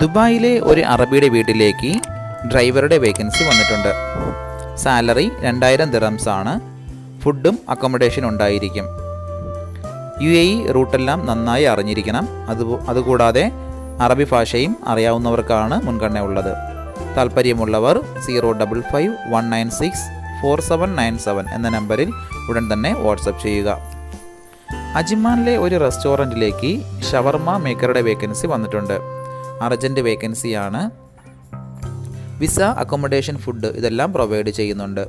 ദുബായിലെ ഒരു അറബിയുടെ വീട്ടിലേക്ക് ഡ്രൈവറുടെ വേക്കൻസി വന്നിട്ടുണ്ട്. സാലറി രണ്ടായിരം ദിറംസ് ആണ് ഫുഡും അക്കോമഡേഷനും ഉണ്ടായിരിക്കും. യു എ ഇ റൂട്ടെല്ലാം നന്നായി അറിഞ്ഞിരിക്കണം. അത് അതുകൂടാതെ അറബി ഭാഷയും അറിയാവുന്നവർക്കാണ് മുൻഗണന ഉള്ളത്. താല്പര്യമുള്ളവർ zero double five one nine six four seven nine seven എന്ന നമ്പറിൽ ഉടൻ തന്നെ വാട്സപ്പ് ചെയ്യുക. അജിമാനിലെ ഒരു റെസ്റ്റോറന്റിലേക്ക് ഷവർമ മേക്കറുടെ വേക്കൻസി വന്നിട്ടുണ്ട്. അർജന്റ് വേക്കൻസിയാണ്. വിസ അക്കോമഡേഷൻ ഫുഡ് ഇതെല്ലാം പ്രൊവൈഡ് ചെയ്യുന്നുണ്ട്.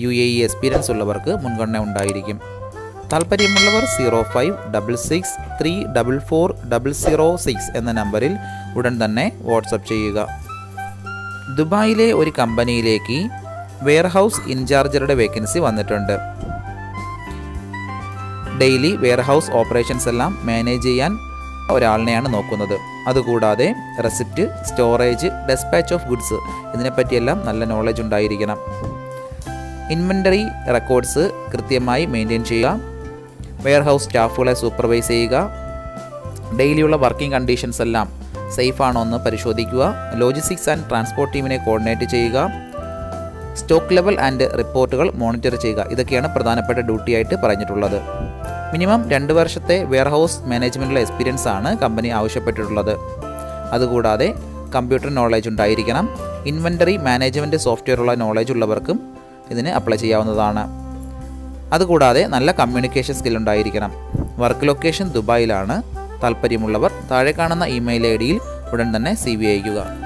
യു എ ഇ എക്സ്പീരിയൻസ് ഉള്ളവർക്ക് മുൻഗണന ഉണ്ടായിരിക്കും. താല്പര്യമുള്ളവർ zero five double six three double four double zero six എന്ന നമ്പറിൽ ഉടൻ തന്നെ വാട്സപ്പ് ചെയ്യുക. ദുബായിലെ ഒരു കമ്പനിയിലേക്ക് വെയർഹൗസ് ഇൻചാർജറുടെ വേക്കൻസി വന്നിട്ടുണ്ട്. ഡെയിലി വെയർഹൗസ് ഓപ്പറേഷൻസ് എല്ലാം മാനേജ് ചെയ്യാൻ ഒരാളിനെയാണ് നോക്കുന്നത്. അതുകൂടാതെ receipt storage despatch of goods ഇതിനെപ്പറ്റിയെല്ലാം നല്ല നോളജ് ഉണ്ടായിരിക്കണം. ഇൻവെന്ററി റെക്കോർഡ്സ് കൃത്യമായി മെയിന്റെയിൻ ചെയ്യുക. വെയർഹൗസ് സ്റ്റാഫുകളെ സൂപ്പർവൈസ് ചെയ്യുക. ഡെയിലിയുള്ള വർക്കിംഗ് കണ്ടീഷൻസ് എല്ലാം സേഫ് ആണോ എന്ന് പരിശോധിക്കുക ലോജിസ്റ്റിക്സ് ആൻഡ് ട്രാൻസ്പോർട്ട് ടീമിനെ കോർഡിനേറ്റ് ചെയ്യുക. സ്റ്റോക്ക് ലെവൽ ആൻഡ് റിപ്പോർട്ടുകൾ മോണിറ്റർ ചെയ്യുക. ഇതൊക്കെയാണ് പ്രധാനപ്പെട്ട ഡ്യൂട്ടിയായിട്ട് പറഞ്ഞിട്ടുള്ളത്. മിനിമം രണ്ട് വർഷത്തെ വെയർഹൗസ് മാനേജ്മെന്റിലെ എക്സ്പീരിയൻസ് ആണ് കമ്പനി ആവശ്യപ്പെട്ടിട്ടുള്ളത്. അതുകൂടാതെ കമ്പ്യൂട്ടർ നോളജ് ഉണ്ടായിരിക്കണം. ഇൻവെന്ററി മാനേജ്മെന്റ് സോഫ്റ്റ്വെയറുള്ള നോളജ് ഉള്ളവർക്കും ഇതിന് അപ്ലൈ ചെയ്യാവുന്നതാണ്. അതുകൂടാതെ നല്ല കമ്മ്യൂണിക്കേഷൻ സ്കിൽ ഉണ്ടായിരിക്കണം. വർക്ക് ലൊക്കേഷൻ ദുബായിലാണ്. താല്പര്യമുള്ളവർ താഴെ കാണുന്ന ഇമെയിൽ ഐ ഡിയിൽ ഉടൻ തന്നെ സി വി അയക്കുക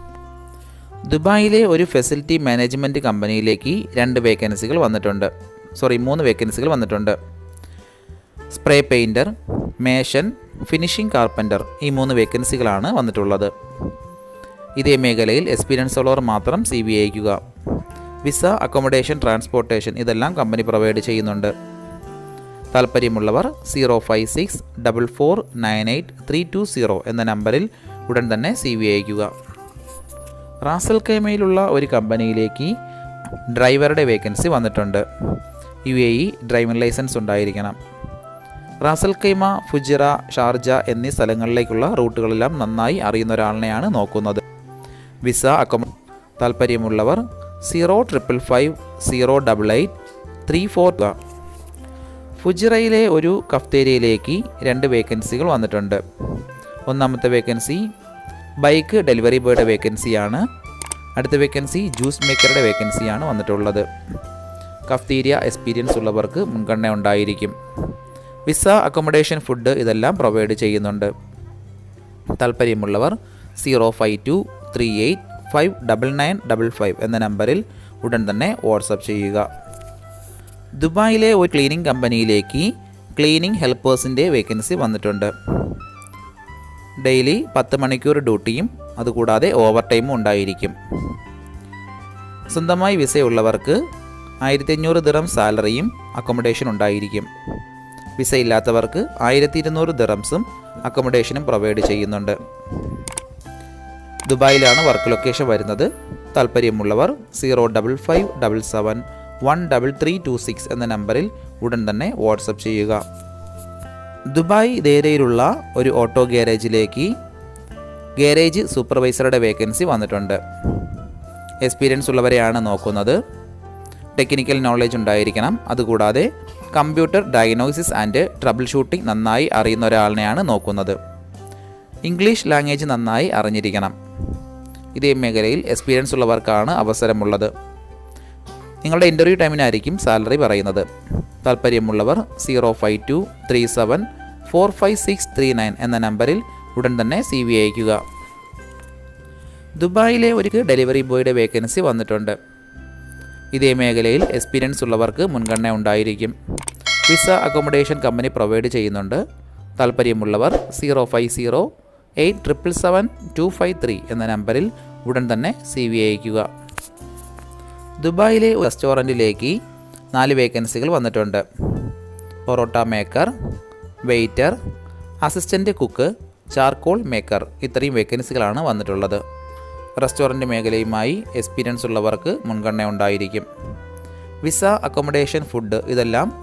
ദുബായിലെ ഒരു ഫെസിലിറ്റി മാനേജ്മെന്റ് കമ്പനിയിലേക്ക് രണ്ട് വേക്കൻസികൾ വന്നിട്ടുണ്ട്. സോറി മൂന്ന് വേക്കൻസികൾ വന്നിട്ടുണ്ട്. Spray painter mason finishing carpenter ഈ മൂന്ന് വേക്കൻസികളാണ് വന്നിട്ടുള്ളത്. ഇതേ മേഖലയിൽ എക്സ്പീരിയൻസ് ഉള്ളവർ മാത്രം സി ബി അയക്കുക വിസ അക്കോമഡേഷൻ ട്രാൻസ്പോർട്ടേഷൻ ഇതെല്ലാം കമ്പനി പ്രൊവൈഡ് ചെയ്യുന്നുണ്ട്. താല്പര്യമുള്ളവർ zero five six double four nine eight three two zero എന്ന നമ്പറിൽ ഉടൻ തന്നെ സി വി അയക്കുക റാസൽ കൈമയിലുള്ള ഒരു കമ്പനിയിലേക്ക് ഡ്രൈവറുടെ വേക്കൻസി വന്നിട്ടുണ്ട്. U A E driving licence ഉണ്ടായിരിക്കണം. Ras al Khaimah Fujairah Sharjah എന്നീ സ്ഥലങ്ങളിലേക്കുള്ള റൂട്ടുകളെല്ലാം നന്നായി അറിയുന്ന ഒരാളിനെയാണ് നോക്കുന്നത്. വിസ അക്കോമ താല്പര്യമുള്ളവർ zero triple five zero double eight three four ഫുജിറയിലെ ഒരു കഫ്തേരിയയിലേക്ക് രണ്ട് വേക്കൻസികൾ വന്നിട്ടുണ്ട്. ഒന്നാമത്തെ വേക്കൻസി ബൈക്ക് ഡെലിവറി ബോയുടെ വേക്കൻസിയാണ്. അടുത്ത വേക്കൻസി ജ്യൂസ് മേക്കറുടെ വേക്കൻസിയാണ് വന്നിട്ടുള്ളത്. കഫ്തീരിയ എക്സ്പീരിയൻസ് ഉള്ളവർക്ക് മുൻഗണന ഉണ്ടായിരിക്കും. വിസ അക്കോമഡേഷൻ ഫുഡ് ഇതെല്ലാം പ്രൊവൈഡ് ചെയ്യുന്നുണ്ട്. താല്പര്യമുള്ളവർ zero five two three eight five double nine double five എന്ന നമ്പറിൽ ഉടൻ തന്നെ വാട്സപ്പ് ചെയ്യുക. ദുബായിലെ ഒരു ക്ലീനിങ് കമ്പനിയിലേക്ക് ക്ലീനിങ് ഹെൽപ്പേഴ്സിന്റെ വേക്കൻസി വന്നിട്ടുണ്ട്. ഡെയിലി പത്ത് മണിക്കൂർ ഡ്യൂട്ടിയും അതുകൂടാതെ ഓവർ ടൈമും ഉണ്ടായിരിക്കും. സ്വന്തമായി വിസയുള്ളവർക്ക് ആയിരത്തി അഞ്ഞൂറ് ദിറം സാലറിയും അക്കോമഡേഷൻ ഉണ്ടായിരിക്കും. വിസ ഇല്ലാത്തവർക്ക് ആയിരത്തി ഇരുന്നൂറ് ദിറംസും അക്കോമഡേഷനും പ്രൊവൈഡ് ചെയ്യുന്നുണ്ട്. ദുബായിലാണ് വർക്ക് ലൊക്കേഷൻ വരുന്നത്. താല്പര്യമുള്ളവർ zero double five double seven one double three two six എന്ന നമ്പറിൽ ഉടൻ തന്നെ വാട്സപ്പ് ചെയ്യുക. ദുബായ് ദേരയിലുള്ള ഒരു ഓട്ടോ ഗ്യാരേജിലേക്ക് ഗാരേജ് സൂപ്പർവൈസറുടെ വേക്കൻസി വന്നിട്ടുണ്ട്. എക്സ്പീരിയൻസ് ഉള്ളവരെയാണ് നോക്കുന്നത്. ടെക്നിക്കൽ നോളജ് ഉണ്ടായിരിക്കണം. അതുകൂടാതെ computer diagnosis and trouble shooting നന്നായി അറിയുന്ന ഒരാളിനെയാണ് നോക്കുന്നത്. ഇംഗ്ലീഷ് ലാംഗ്വേജ് നന്നായി അറിഞ്ഞിരിക്കണം. ഇതേ മേഖലയിൽ എക്സ്പീരിയൻസ് ഉള്ളവർക്കാണ് അവസരമുള്ളത്. നിങ്ങളുടെ ഇന്റർവ്യൂ ടൈമിനായിരിക്കും സാലറി പറയുന്നത്. താല്പര്യമുള്ളവർ zero five two three seven four five six three nine എന്ന നമ്പറിൽ ഉടൻ തന്നെ സി വി അയക്കുക ദുബായിലെ ഒരു ഡെലിവറി ബോയുടെ വേക്കൻസി വന്നിട്ടുണ്ട്. ഇതേ മേഖലയിൽ എക്സ്പീരിയൻസ് ഉള്ളവർക്ക് മുൻഗണന ഉണ്ടായിരിക്കും. വിസ അക്കോമഡേഷൻ കമ്പനി പ്രൊവൈഡ് ചെയ്യുന്നുണ്ട്. താല്പര്യമുള്ളവർ zero five zero eight triple seven two five three എന്ന നമ്പറിൽ ഉടൻ തന്നെ സി വി അയക്കുക ദുബായിലെ റെസ്റ്റോറന്റിലേക്ക് നാല് വേക്കൻസികൾ വന്നിട്ടുണ്ട്. Parotta maker waiter assistant cook charcoal maker ഇത്രയും വേക്കൻസികളാണ് വന്നിട്ടുള്ളത്. റെസ്റ്റോറന്റ് മേഖലയുമായി എക്സ്പീരിയൻസ് ഉള്ളവർക്ക് മുൻഗണന ഉണ്ടായിരിക്കും. വിസ അക്കോമഡേഷൻ ഫുഡ് ഇതെല്ലാം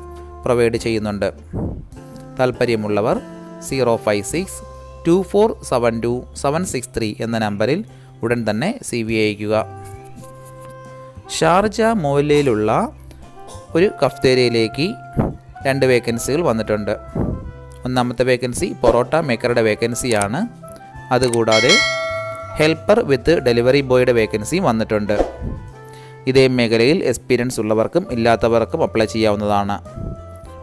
പ്രൊവൈഡ് ചെയ്യുന്നുണ്ട്. താല്പര്യമുള്ളവർ zero five six two four seven two seven six three എന്ന നമ്പറിൽ ഉടൻ തന്നെ സി വി അയക്കുക ഷാർജ മോലയിലുള്ള ഒരു കഫ്തേരിയയിലേക്ക് രണ്ട് വേക്കൻസികൾ വന്നിട്ടുണ്ട്. ഒന്നാമത്തെ വേക്കൻസി പൊറോട്ട മേക്കറുടെ വേക്കൻസിയാണ്. അതുകൂടാതെ ഹെൽപ്പർ വിത്ത് ഡെലിവറി ബോയുടെ വേക്കൻസിയും വന്നിട്ടുണ്ട്. ഇതേ മേഖലയിൽ എക്സ്പീരിയൻസ് ഉള്ളവർക്കും ഇല്ലാത്തവർക്കും അപ്ലൈ ചെയ്യാവുന്നതാണ്.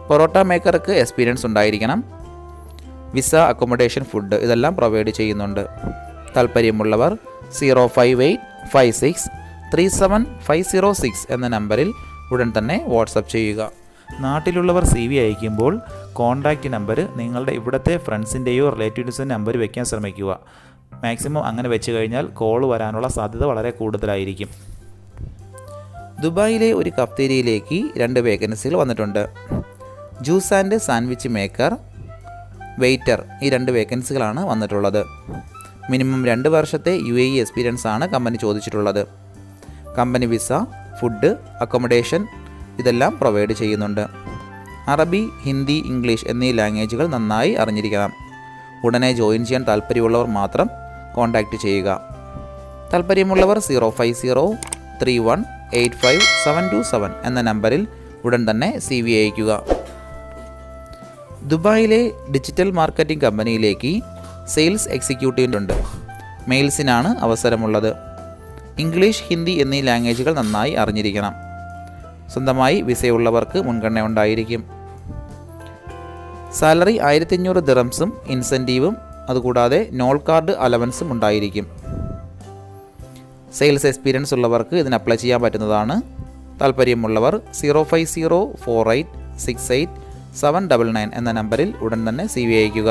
പൊറോട്ട മേക്കർക്ക് എക്സ്പീരിയൻസ് ഉണ്ടായിരിക്കണം. വിസ അക്കോമഡേഷൻ ഫുഡ് ഇതെല്ലാം പ്രൊവൈഡ് ചെയ്യുന്നുണ്ട്. താല്പര്യമുള്ളവർ zero five eight five six three seven five zero six എന്ന നമ്പറിൽ ഉടൻ തന്നെ വാട്സപ്പ് ചെയ്യുക. നാട്ടിലുള്ളവർ സി വി അയക്കുമ്പോൾ കോൺടാക്റ്റ് നമ്പർ നിങ്ങളുടെ ഇവിടുത്തെ ഫ്രണ്ട്സിന്റെയോ റിലേറ്റീവ്സിന്റെ നമ്പർ വയ്ക്കാൻ ശ്രമിക്കുക. മാക്സിമം അങ്ങനെ വെച്ച് കഴിഞ്ഞാൽ കോൾ വരാനുള്ള സാധ്യത വളരെ കൂടുതലായിരിക്കും. ദുബായിലെ ഒരു കഫ്തേരിയിലേക്ക് രണ്ട് വേക്കൻസികൾ വന്നിട്ടുണ്ട്. Juice and sandwich maker waiter ഈ രണ്ട് വേക്കൻസികളാണ് വന്നിട്ടുള്ളത്. മിനിമം രണ്ട് വർഷത്തെ യു എ ഇ എക്സ്പീരിയൻസ് ആണ് കമ്പനി ചോദിച്ചിട്ടുള്ളത്. കമ്പനി വിസ ഫുഡ് അക്കോമഡേഷൻ ഇതെല്ലാം പ്രൊവൈഡ് ചെയ്യുന്നുണ്ട്. അറബി ഹിന്ദി ഇംഗ്ലീഷ് എന്നീ ലാംഗ്വേജുകൾ നന്നായി അറിഞ്ഞിരിക്കണം. ഉടനെ ജോയിൻ ചെയ്യാൻ താല്പര്യമുള്ളവർ മാത്രം കോൺടാക്റ്റ് ചെയ്യുക. താല്പര്യമുള്ളവർ zero five zero three one eight five seven two seven എന്ന നമ്പറിൽ ഉടൻ തന്നെ സി വി അയക്കുക ദുബായിലെ ഡിജിറ്റൽ മാർക്കറ്റിംഗ് കമ്പനിയിലേക്ക് സെയിൽസ് എക്സിക്യൂട്ടീവ് ഉണ്ട്. മെയിൽസിനാണ് അവസരമുള്ളത്. ഇംഗ്ലീഷ് ഹിന്ദി എന്നീ ലാംഗ്വേജുകൾ നന്നായി അറിഞ്ഞിരിക്കണം. സ്വന്തമായി വിസയുള്ളവർക്ക് മുൻഗണന ഉണ്ടായിരിക്കും. സാലറി ആയിരത്തിയഞ്ഞൂറ് ദിറംസും ഇൻസെന്റീവും അതുകൂടാതെ നോൾ കാർഡ് അലവൻസും ഉണ്ടായിരിക്കും. സെയിൽസ് എക്സ്പീരിയൻസ് ഉള്ളവർക്ക് ഇതിന് അപ്ലൈ ചെയ്യാൻ പറ്റുന്നതാണ്. താല്പര്യമുള്ളവർ zero five zero four eight six eight seven double nine എന്ന നമ്പറിൽ ഉടൻ തന്നെ സി വി അയക്കുക